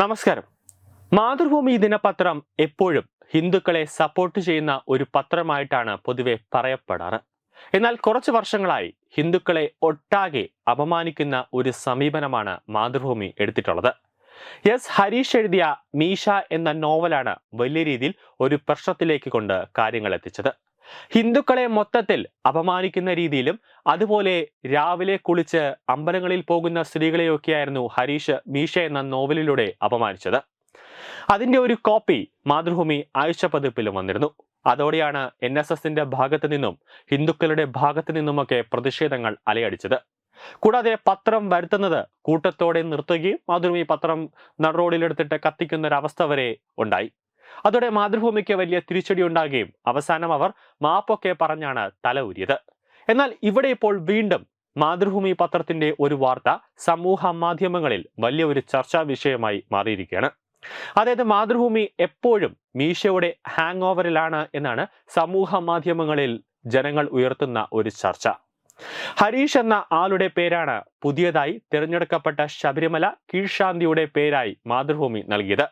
നമസ്കാരം. മാതൃഭൂമി ദിനപത്രം എപ്പോഴും ഹിന്ദുക്കളെ സപ്പോർട്ട് ചെയ്യുന്ന ഒരു പത്രമായിട്ടാണ് പൊതുവെ പറയപ്പെടാറ്. എന്നാൽ കുറച്ച് വർഷങ്ങളായി ഹിന്ദുക്കളെ ഒട്ടാകെ അപമാനിക്കുന്ന ഒരു സമീപനമാണ് മാതൃഭൂമി എടുത്തിട്ടുള്ളത്. എസ്. ഹരീഷ് എഴുതിയ മീഷ എന്ന നോവലാണ് വലിയ രീതിയിൽ ഒരു പ്രശ്നത്തിലേക്ക് കൊണ്ട് കാര്യങ്ങൾ എത്തിച്ചത് ഹിന്ദുക്കളെ മൊത്തത്തിൽ അപമാനിക്കുന്ന രീതിയിലും അതുപോലെ രാവിലെ കുളിച്ച് അമ്പലങ്ങളിൽ പോകുന്ന സ്ത്രീകളെയൊക്കെയായിരുന്നു ഹരീഷ് മീഷ എന്ന നോവലിലൂടെ അപമാനിച്ചത്. അതിന്റെ ഒരു കോപ്പി മാതൃഭൂമി ആഴ്ച പതിപ്പിലും വന്നിരുന്നു. അതോടെയാണ് എൻ എസ് എസിന്റെ ഭാഗത്തു നിന്നും ഹിന്ദുക്കളുടെ ഭാഗത്തു നിന്നുമൊക്കെ പ്രതിഷേധങ്ങൾ അലയടിച്ചത്. കൂടാതെ പത്രം വരുത്തുന്നത് കൂട്ടത്തോടെ നിർത്തുകയും മാതൃഭൂമി പത്രം നടുറോഡിലെടുത്തിട്ട് കത്തിക്കുന്ന ഒരു അവസ്ഥ വരെ ഉണ്ടായി. അതോടെ മാതൃഭൂമിക്ക് വലിയ തിരിച്ചടി ഉണ്ടാകുകയും അവസാനം അവർ മാപ്പൊക്കെ പറഞ്ഞാണ് തല ഊരിയത്. എന്നാൽ ഇവിടെ ഇപ്പോൾ വീണ്ടും മാതൃഭൂമി പത്രത്തിന്റെ ഒരു വാർത്ത സമൂഹ മാധ്യമങ്ങളിൽ വലിയ ഒരു ചർച്ചാ വിഷയമായി മാറിയിരിക്കുകയാണ്. അതായത് മാതൃഭൂമി എപ്പോഴും മീശയുടെ ഹാങ് ഓവറിലാണ് എന്നാണ് സമൂഹ മാധ്യമങ്ങളിൽ ജനങ്ങൾ ഉയർത്തുന്ന ഒരു ചർച്ച. ഹരീഷ് എന്ന ആളുടെ പേരാണ് പുതിയതായി തിരഞ്ഞെടുക്കപ്പെട്ട ശബരിമല കീഴ്ശാന്തിയുടെ പേരായി മാതൃഭൂമി നൽകിയത്.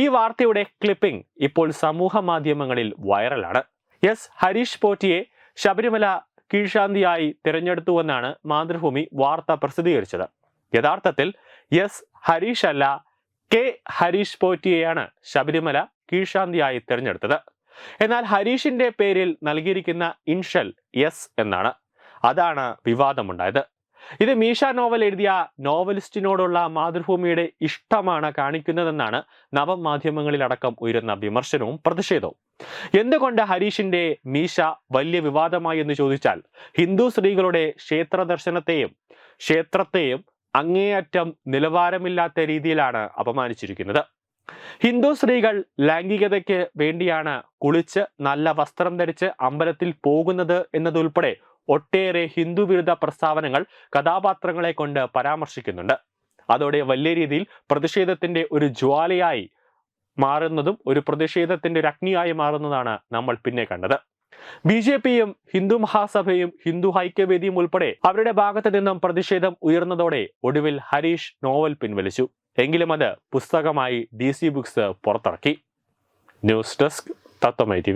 ഈ വാർത്തയുടെ ക്ലിപ്പിംഗ് ഇപ്പോൾ സമൂഹ മാധ്യമങ്ങളിൽ വൈറലാണ് എസ് ഹരീഷ് പോറ്റിയെ ശബരിമല കീഴ്ശാന്തിയായി തിരഞ്ഞെടുത്തുവെന്നാണ് മാതൃഭൂമി വാർത്ത പ്രസിദ്ധീകരിച്ചത്. യഥാർത്ഥത്തിൽ എസ് ഹരീഷ് അല്ല കെ ഹരീഷ് പോറ്റിയെയാണ് ശബരിമല കീഴ്ശാന്തിയായി തിരഞ്ഞെടുത്തത്. എന്നാൽ ഹരീഷിന്റെ പേരിൽ നൽകിയിരിക്കുന്ന ഇൻഷൽ എസ് എന്നാണ്. അതാണ് വിവാദമുണ്ടായത്. ഇത് മീഷ നോവൽ എഴുതിയ നോവലിസ്റ്റിനോടുള്ള മാതൃഭൂമിയുടെ ഇഷ്ടമാണ് കാണിക്കുന്നതെന്നാണ് നവമാധ്യമങ്ങളിലടക്കം ഉയരുന്ന വിമർശനവും പ്രതിഷേധവും. എന്തുകൊണ്ട് ഹരീഷിന്റെ മീശ വലിയ വിവാദമായി എന്ന് ചോദിച്ചാൽ ഹിന്ദു സ്ത്രീകളുടെ ക്ഷേത്ര ദർശനത്തെയും ക്ഷേത്രത്തെയും അങ്ങേയറ്റം നിലവാരമില്ലാത്ത രീതിയിലാണ് അപമാനിച്ചിരിക്കുന്നത്. ഹിന്ദു സ്ത്രീകൾ ലൈംഗികതയ്ക്ക് വേണ്ടിയാണ് കുളിച്ച് നല്ല വസ്ത്രം ധരിച്ച് അമ്പലത്തിൽ പോകുന്നത് എന്നതുൾപ്പെടെ ഒട്ടേറെ ഹിന്ദു വിരുദ്ധ പ്രസ്താവനകൾ കഥാപാത്രങ്ങളെ കൊണ്ട് പരാമർശിക്കുന്നുണ്ട്. അതോടെ വലിയ രീതിയിൽ പ്രതിഷേധത്തിന്റെ ഒരു ജ്വാലയായി മാറുന്നതും ഒരു പ്രതിഷേധത്തിന്റെ ഒരു അഗ്നിയായി മാറുന്നതാണ് നമ്മൾ പിന്നെ കണ്ടത്. ബി ജെ പിയും ഹിന്ദു മഹാസഭയും ഹിന്ദു ഐക്യവേദിയും ഉൾപ്പെടെ അവരുടെ ഭാഗത്ത് നിന്നും പ്രതിഷേധം ഉയർന്നതോടെ ഒടുവിൽ ഹരീഷ് നോവൽ പിൻവലിച്ചു. എങ്കിലും അത് പുസ്തകമായി ഡി സി ബുക്സ് പുറത്തിറക്കി. News desk Tatwamayi T